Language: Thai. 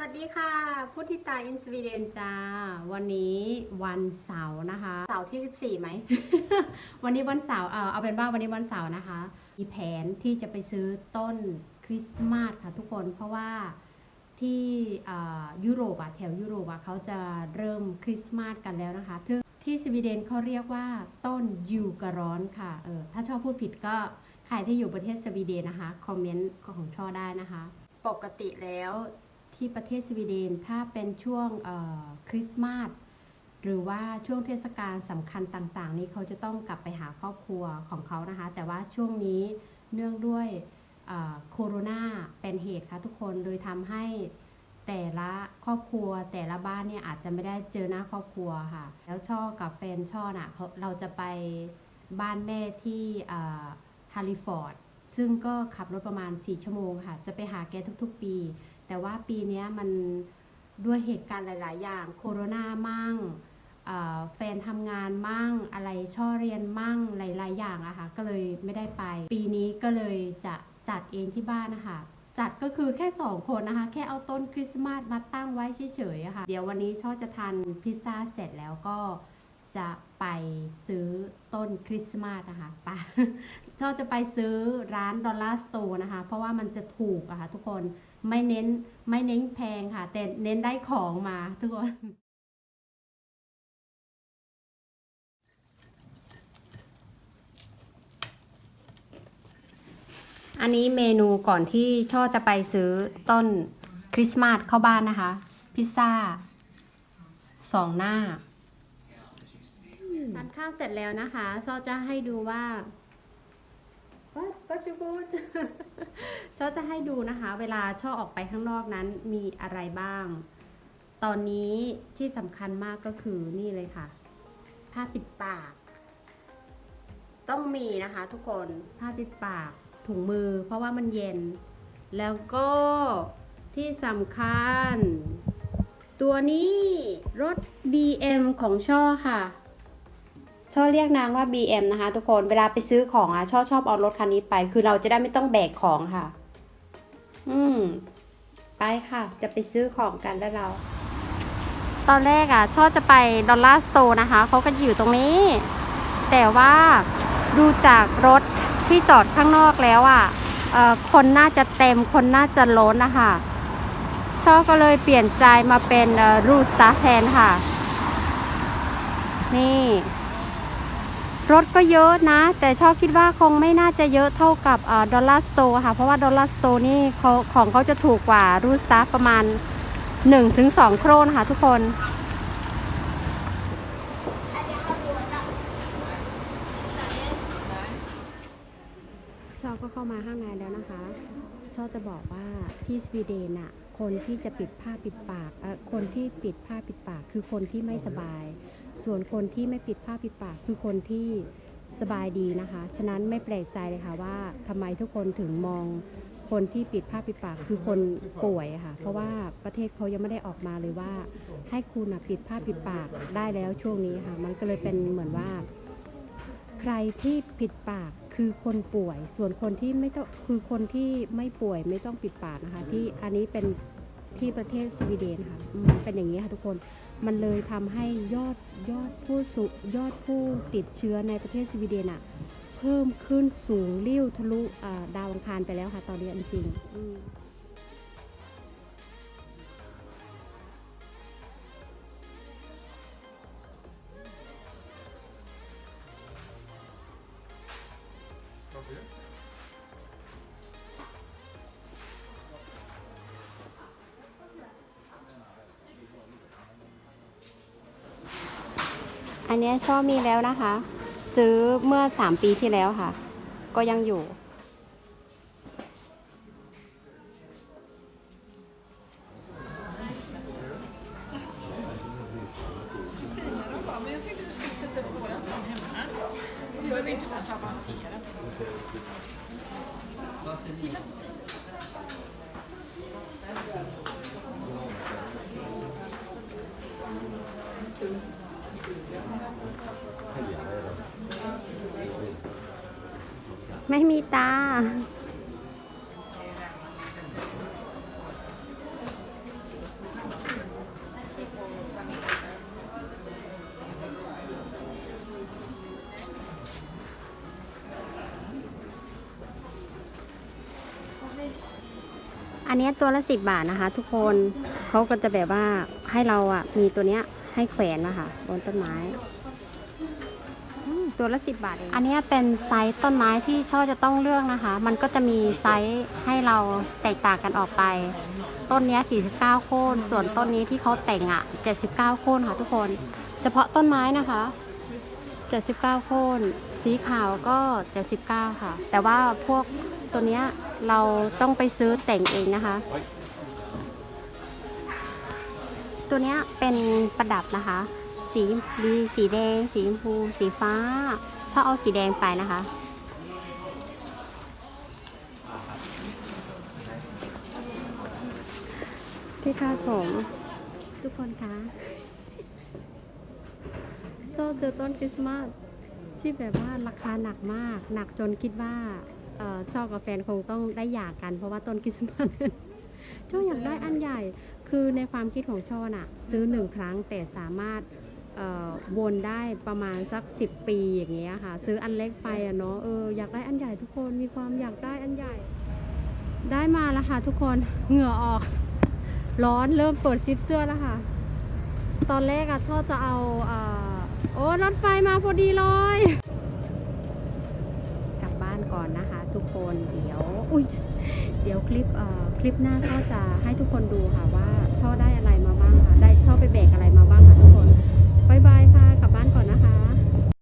วัสดีค่ะพุทธิตาอินสวีเดนจ้า วันนี้วันเสาร์นะคะ เสาร์ที่ 14ไหม วันนี้วันเสาร์เออเอาเป็นว่าวันนี้วันเสาร์นะคะ มีแผนที่จะไปซื้อต้นคริสต์มาสค่ะทุกคน เพราะว่าที่เอ่อยุโรปอะแถวยุโรปอะเขาจะเริ่มคริสต์มาสกันแล้วนะคะที่สวีเดนเขาเรียกว่าต้นยูการอนค่ะ เออ ถ้าชอบพูดผิดก็ใครที่อยู่ประเทศสวีเดนนะคะ คอมเมนต์ของช่อได้นะคะ ปกติแล้ว ที่ประเทศสวีเดน ถ้าเป็นช่วงคริสต์มาสหรือว่าช่วงเทศกาลสำคัญต่างๆ นี้เขาจะต้องกลับไปหาครอบครัวของเขานะคะ แต่ว่าช่วงนี้เนื่องด้วยโคโรนาเป็นเหตุค่ะทุกคนโดยทำให้แต่ละครอบครัวแต่ละบ้านเนี่ยอาจจะไม่ได้เจอหน้าครอบครัวค่ะ แล้วช่อกับแฟนช่อน่ะเขาเราจะไปบ้านแม่ที่ฮาริฟอร์ดซึ่งก็ขับรถประมาณ 4 ชั่วโมงค่ะ จะไปหาแกทุกๆปี แต่ว่าปีนี้มันด้วยเหตุการณ์หลาย ๆ อย่างโคโรนามั่งแฟนทำงานมั่งอะไรช่อเรียนมั่งหลาย ๆ อย่างอะค่ะก็เลยไม่ได้ไป ปีนี้ก็เลยจะจัดเองที่บ้านนะคะจัดก็คือแค่ 2 คนนะคะ แค่เอาต้นคริสต์มาสมาตั้งไว้เฉยๆอะค่ะ เดี๋ยววันนี้ช่อจะทานพิซซ่าเสร็จแล้วก็จะไปซื้อต้นคริสต์มาสนะคะไปชอจะไปซื้อร้านดอลลาร์สโตร์นะคะ เพราะว่ามันจะถูกอะค่ะทุกคน ไม่เน้นไม่เน้นแพงค่ะ แต่เน้นได้ของมาทุกคนอันนี้เมนูก่อนที่ช่อจะไปซื้อต้นคริสต์มาสเข้าบ้านนะคะ พิซซ่าสองหน้าทานข้าวเสร็จแล้วนะคะ ช่อจะให้ดูว่า What What you good ช่อจะให้ดูนะคะ เวลาช่อออกไปข้างนอกนั้นมีอะไรบ้าง ตอนนี้ที่สำคัญมากก็คือนี่เลยค่ะ ผ้าปิดปาก ต้องมีนะคะทุกคนผ้าปิดปากถุงมือ เพราะว่ามันเย็น แล้วก็ที่สำคัญ ตัวนี้รถ BM ของช่อค่ะช่อเรียกนางว่า BM นะคะ ทุกคน เวลาไปซื้อของอะช่อชอบเอารถคันนี้ไป คือเราจะได้ไม่ต้องแบกของค่ะ อืม ไปค่ะ จะไปซื้อของกันแล้วเรา ตอนแรกอะช่อจะไปดอลลาร์สโตร์นะคะ เขาก็อยู่ตรงนี้ แต่ว่าดูจากรถที่จอดข้างนอกแล้วอะเอ่อคนน่าจะเต็ม คนน่าจะล้นนะคะช่อก็เลยเปลี่ยนใจมาเป็นรูสตาแทนค่ะ นี่ รถก็เยอะนะ แต่ชอบคิดว่าคงไม่น่าจะเยอะเท่ากับดอลลาร์สโตร์ค่ะ เพราะว่าดอลลาร์สโตร์นี่เขาของเขาจะถูกกว่ารูสตาร์ประมาณ 1-2 โครนค่ะทุกคนชอบก็เข้ามาข้างในแล้วนะคะชอบจะบอกว่าที่สวีเดนอะคนที่จะปิดผ้าปิดปากเออคนที่ปิดผ้าปิดปากคือคนที่ไม่สบาย ส่วนคนที่ไม่ปิดผ้าปิดปากคือคนที่สบายดีนะคะ ฉะนั้นไม่แปลกใจเลยค่ะว่าทำไมทุกคนถึงมองคนที่ปิดผ้าปิดปากคือคนป่วยค่ะ เพราะว่าประเทศเขายังไม่ได้ออกมาเลยว่า ให้คุณปิดผ้าปิดปากได้แล้วช่วงนี้ค่ะ มันก็เลยเป็นเหมือนว่า ใครที่ปิดปากคือคนป่วย ส่วนคนที่ไม่ต้องคือคนที่ไม่ป่วยไม่ต้องปิดปากนะคะ ที่อันนี้เป็นที่ประเทศสวีเดนค่ะเป็นอย่างนี้ค่ะทุกคน มันเลยทำให้ยอดยอดผู้สุยอดผู้ติดเชื้อในประเทศสวีเดนอะเพิ่มขึ้นสูงเลี้ยวทะลุดาวอังคารไปแล้วค่ะ ตอนนี้จริงๆ อันนี้ชอบมีแล้วนะคะ ซื้อเมื่อสามปีที่แล้วค่ะ ก็ยังอยู่ Thank you. ไม่มีตา อันนี้ตัวละสิบบาทนะคะ ทุกคนเขาก็จะแบบว่าให้เราอะ มีตัวเนี้ยให้แขวนนะคะบนต้นไม้ ตัวละสิบบาทเอง อันนี้เป็นไซส์ต้นไม้ที่ช่อจะต้องเลือกนะคะ มันก็จะมีไซส์ให้เราแตกต่างกันออกไป ต้นนี้ 49 โค่น ส่วนต้นนี้ที่เขาแต่งอะ 79 โค่นค่ะทุกคน เฉพาะต้นไม้นะคะ 79 โค่น สีขาวก็ 79 ค่ะ แต่ว่าพวกตัวเนี้ยเราต้องไปซื้อแต่งเองนะคะ ตัวเนี้ยเป็นประดับนะคะ สีมีสีแดง สีชมพู สีฟ้า ชอบเอาสีแดงไปนะคะ ที่คาดผมทุกคนคะชอบเจอต้นคริสต์มาสที่แบบว่าราคาหนักมาก หนักจนคิดว่าออชอบกับแฟนคงต้องได้หย่ากกัน เพราะว่าต้นคริสต์มาสช่ออยากได้อันใหญ่ คือในความคิดของช่อน่ะ ซื้อหนึ่งครั้งแต่สามารถ วนได้ประมาณสักสิบปีอย่างเงี้ยค่ะ ซื้ออันเล็กไปอะเนาะเอออยากได้อันใหญ่ทุกคนมีความอยากได้อันใหญ่ ได้มาแล้วค่ะทุกคนเหงื่อออก ร้อนเริ่มเปิดซิปเสื้อแล้วค่ะ ตอนแรกอะชอบจะเอาเออโอ้รถไฟมาพอดีเลยกลับบ้านก่อนนะคะ ทุกคนเดี๋ยวอุ้ยเดี๋ยวคลิปเอ่อคลิปหน้าก็จะให้ทุกคนดูค่ะว่าช่อได้อะไรมาบ้างค่ะ ได้ช่อไปแบกอะไรมาบ้างค่ะทุกคน บายบายค่ะ กลับบ้านก่อนนะคะ